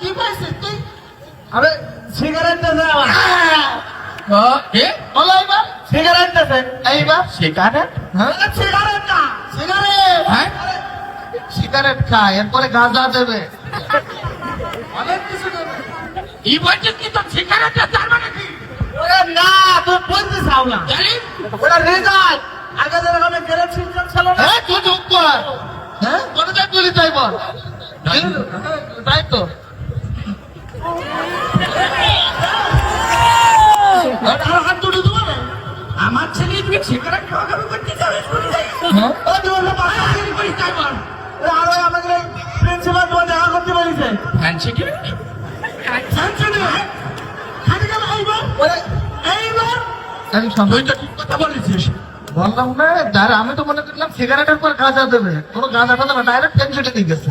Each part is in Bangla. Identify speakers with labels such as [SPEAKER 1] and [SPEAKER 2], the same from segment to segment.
[SPEAKER 1] কি পাইছিস তুই
[SPEAKER 2] আরে সিগারেট দেছে আমার।
[SPEAKER 1] এ বলো এইবার
[SPEAKER 2] সিগারেট দেছে
[SPEAKER 1] এইবার? সিগারেট
[SPEAKER 2] হ্যাঁ? সিগারেট না
[SPEAKER 1] সিগারেট হ্যাঁ? সিগারেট খা এরপরে গাঁজা দেবে।
[SPEAKER 2] অনেক কিছু দেবে।
[SPEAKER 1] ই বলছে কি তো সিগারেট তার মানে কি?
[SPEAKER 2] ওরে না তুই বলতে চাও না।
[SPEAKER 1] জানি।
[SPEAKER 2] রেজাল্ট আগে যেরকম সিস্টেম ছিল না
[SPEAKER 1] হ্যাঁ তুই চুপ কর। হ্যাঁ? কোনটা তুলি তাই বল। তাই তো।
[SPEAKER 2] আমার ছেলে খাওয়া খাবি করতে যাবে আর প্রিন্সিপাল তোমার দেখা বলেছে।
[SPEAKER 1] ফ্যান্সি কি
[SPEAKER 2] না
[SPEAKER 1] বললাম না আমি তো মনে করলাম সিগারেটের পর গাঁজা দেবে। কোনো গাঁজা টাজা না ডাইরেক্ট টেনশনে দিয়ে গেছে।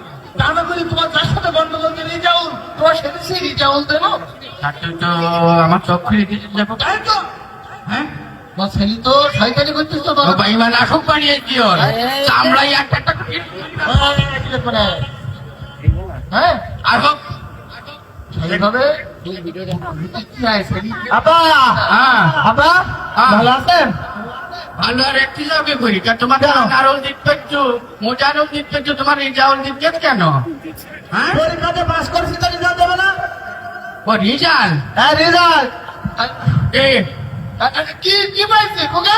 [SPEAKER 1] তা না
[SPEAKER 2] করি তোমার যার সাথে গন্ডগোল যে রিজাউল তোমার সাথে সেই রিজাউল
[SPEAKER 1] থাকলে তো আমার চোখ কিছু যাব।
[SPEAKER 2] তাই তো?
[SPEAKER 1] হ্যাঁ?
[SPEAKER 2] ছেলে তো শয়তানি করছিস তো।
[SPEAKER 1] ও আসুক বানিয়ে কি ওর। একটা একটা
[SPEAKER 2] হ্যাঁ সেইভাবে আপা!
[SPEAKER 1] হ্যাঁ।
[SPEAKER 2] আপা
[SPEAKER 1] হ্যাঁ।
[SPEAKER 2] ভালো আছেন?
[SPEAKER 1] আর একটি যাবে করি? তোমার? আনারল দিচ্ছ মোজারল দিচ্ছ তোমার রেজাউল দিচ্ছে কেন? হ্যাঁ?
[SPEAKER 2] পরীক্ষাতে পাস করছি তো রেজাল্ট দেবে না?
[SPEAKER 1] ও রেজাল্ট
[SPEAKER 2] হ্যাঁ রেজাল্ট
[SPEAKER 1] এ
[SPEAKER 2] কি কি পাইছিস খোকা?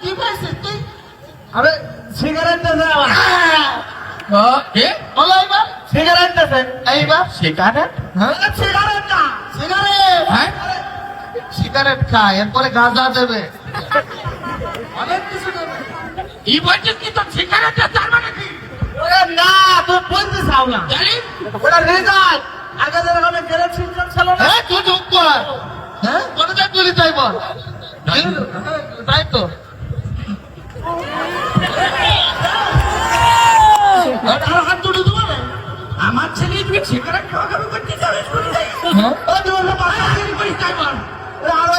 [SPEAKER 2] কি পাইছিস তুই? আরে সিগারেট আমার।
[SPEAKER 1] ও এ
[SPEAKER 2] বলো এইবার সিগারেট দেছে
[SPEAKER 1] এইবার? সিগারেট?
[SPEAKER 2] হ্যাঁ? সিগারেট না সিগারেট।
[SPEAKER 1] হ্যাঁ?
[SPEAKER 2] সিগারেট খা এরপরে গাঁজা দেবে দেবে।
[SPEAKER 1] মানে হ্যাঁ
[SPEAKER 2] হ্যাঁ?
[SPEAKER 1] আমার ছেলে তুমি সিগারেট খাওয়া খাবি করতে যাবে শুনে যাই
[SPEAKER 2] হ্যাঁ ও আর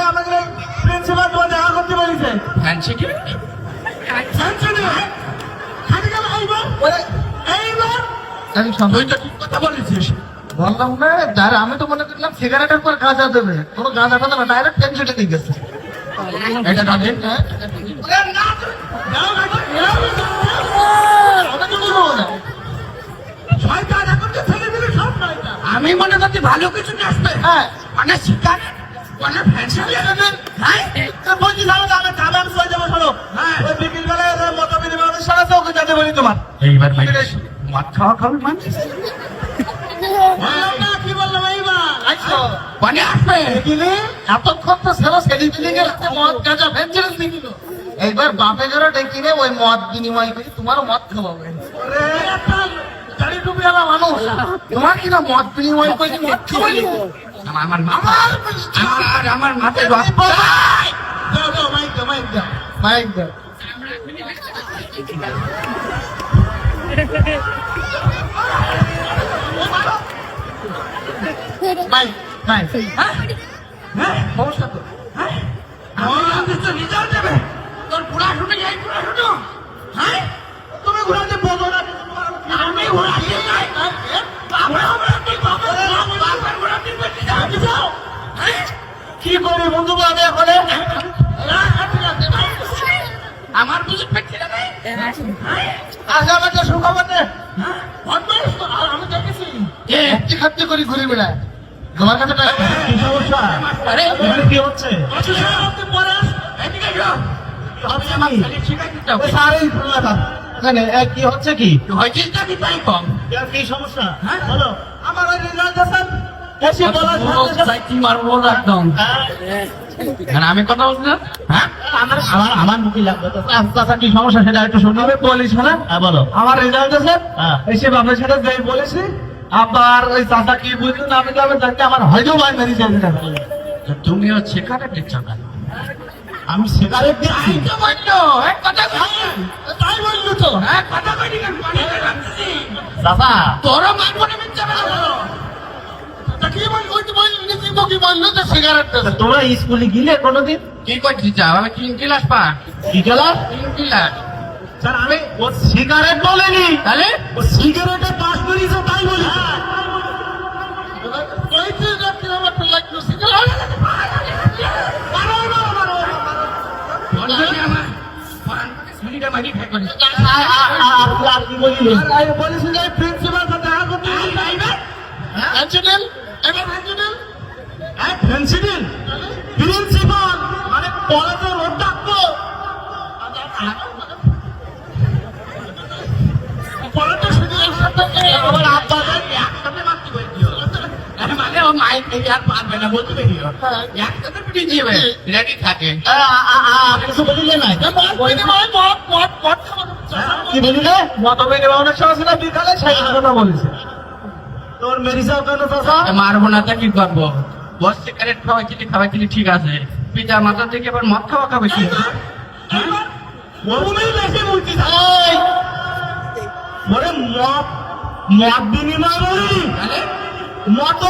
[SPEAKER 2] প্রিন্সিপাল তোমার দেখা করতে বলেছে।
[SPEAKER 1] ফ্যান্সি কি
[SPEAKER 2] জানছো না খালি গেল এইবার ওরে এইবার
[SPEAKER 1] আমি তুই তো ঠিক কথা বলেছিস।
[SPEAKER 2] বললাম না যারা আমি তো মনে করলাম সিগারেটের পর গাঁজা দেবে। কোনো গাঁজা টাজা না ডাইরেক্ট দিয়ে গেছে।
[SPEAKER 1] এটা
[SPEAKER 2] হ্যাঁ? না।
[SPEAKER 1] আমি মনে করছি ভালো কিছু আসবে।
[SPEAKER 2] হ্যাঁ,
[SPEAKER 1] মানে সিগারেট মানে ফ্যান্সি হ্যাঁ?
[SPEAKER 2] তো বলছি যাও না, আমি আমি যাব, শোনো।
[SPEAKER 1] হ্যাঁ।
[SPEAKER 2] ওই মতো বিনিময় অনুষ্ঠান ওকে যেতে বলি তোমার।
[SPEAKER 1] এইবার মদ খাওয়া খাবি মানে। মানে আসবে?
[SPEAKER 2] এতক্ষণ তো সেদিন দিকে রাতে মদ গাঁজা ভেঞ্চারেস এইবার বাপে ঘরে ডেকে ওই মদ বিনিময় করি তোমারও মদ খাওয়াবে মানুষ। তোমার কিনা মদ বিনিময় করে মদ খাওয়াই
[SPEAKER 1] আমার আমার আমার মাথায়
[SPEAKER 2] মাইক দাও মাইক দাও মাইক দাও। মাইক মাইক
[SPEAKER 1] হ্যাঁ?
[SPEAKER 2] সমস্যা তো।
[SPEAKER 1] আমি তো রিজাল্ট দেবে তোর পুরা শুনে যাই পুরা শুনো হ্যাঁ?
[SPEAKER 2] তুমি ঘুরাতে বলো না
[SPEAKER 1] আমি ঘোরাতে যাই। আমরা যাও হ্যাঁ?
[SPEAKER 2] কি করি বন্ধু আমি এখন
[SPEAKER 1] আমার বুঝে
[SPEAKER 2] আমি দেখেছি।
[SPEAKER 1] কে?
[SPEAKER 2] খাচ্ছি খাচ্ছি করি ঘুরে বেড়ায়। তোমার কাছে টাকা- কি সমস্যা?
[SPEAKER 1] আরে
[SPEAKER 2] কি হচ্ছে? কি হচ্ছে কি?
[SPEAKER 1] হয়েছিস না কি তাই কম?
[SPEAKER 2] কি সমস্যা? হ্যাঁ। বলো। আমার এসে বলার সাথে সাথে-
[SPEAKER 1] মারবো একদম।
[SPEAKER 2] হ্যাঁ,
[SPEAKER 1] মানে আমি কথা হ্যাঁ?
[SPEAKER 2] আমার আমার মুখে লাগবে আচ্ছা আচ্ছা, কি সমস্যা? সেটা একটু শুনবে বলিস না হ্যাঁ বলো। আমার রেজাল্ট আছে? এসে বাপের সাথে যাই বলেছি আবার ওই চাচা কি বুঝলো না আমি তো আমি জানতে আমার হয়তো ভাই মেরি যাবে। না
[SPEAKER 1] দিচ্ছ কেন
[SPEAKER 2] আমি সিগারেট দিচ্ছি
[SPEAKER 1] তাই তো বলল এক কথা
[SPEAKER 2] তাই বলল তো।
[SPEAKER 1] এক কথা কই কেন পানিতে রাখছি
[SPEAKER 2] চাচা
[SPEAKER 1] মারবো না মিথ্যা বেলা তা কি বল ওই তো বললি কি কি বলল যে সিগারেট
[SPEAKER 2] তা তোমরা স্কুলে গিলে কোনোদিন?
[SPEAKER 1] কি করছিস যাও আমি তিন ক্লাস পা।
[SPEAKER 2] কি গেলাম
[SPEAKER 1] তিন ক্লাস
[SPEAKER 2] স্যার আমি ও সিগারেট বলেনি।
[SPEAKER 1] তাহলে?
[SPEAKER 2] ও সিগারেটে পাস করিয়েছে তাই বলি।
[SPEAKER 1] কইতে যাচ্ছি আমার তো লাগল সিগারেট
[SPEAKER 2] আর কি বলিনি
[SPEAKER 1] বলিস যে প্রিন্সিপাল সাথে দেখা করতে প্রিন্সিপাল এবার প্রিন্সিপাল
[SPEAKER 2] প্রিন্সিপাল প্রিন্সিপাল মানে কলেজে রোড ডাকবো
[SPEAKER 1] পড়াটা শুধু একসাথে
[SPEAKER 2] আমার আব্বা
[SPEAKER 1] একসাথে মারতে মানে ও মাইক থেকে আর পারবে না বলতে বেরিও একসাথে পিটিয়ে দিবে রেডি থাকে
[SPEAKER 2] কিছু বলিলে নাই
[SPEAKER 1] মত মত মত মত
[SPEAKER 2] কি বলিলে মতবে অনেক সময় ছিল বিকালে সেই কথা বলেছে তোর মেরিসাও কেন চাষা
[SPEAKER 1] মারবো না তা কি করব বস সিগারেট খাওয়াইছিলি খাওয়াইছিলি ঠিক আছে। পিতা মাতা থেকে আবার মদ খাওয়া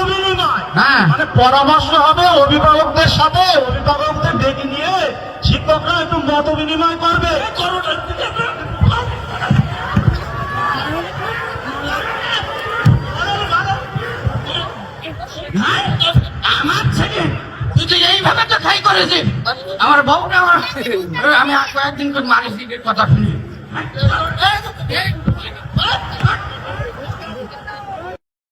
[SPEAKER 2] বিনিময়
[SPEAKER 1] হ্যাঁ।
[SPEAKER 2] মানে পরামর্শ হবে অভিভাবকদের সাথে। অভিভাবকদের ডেকে নিয়ে শিক্ষকরা একটু মত বিনিময় করবে।
[SPEAKER 1] আমার ছেলে তুই এইভাবে তো খাই করেছিস আমার বউটা আমার আমি কয়েকদিন মারিস কথা শুনি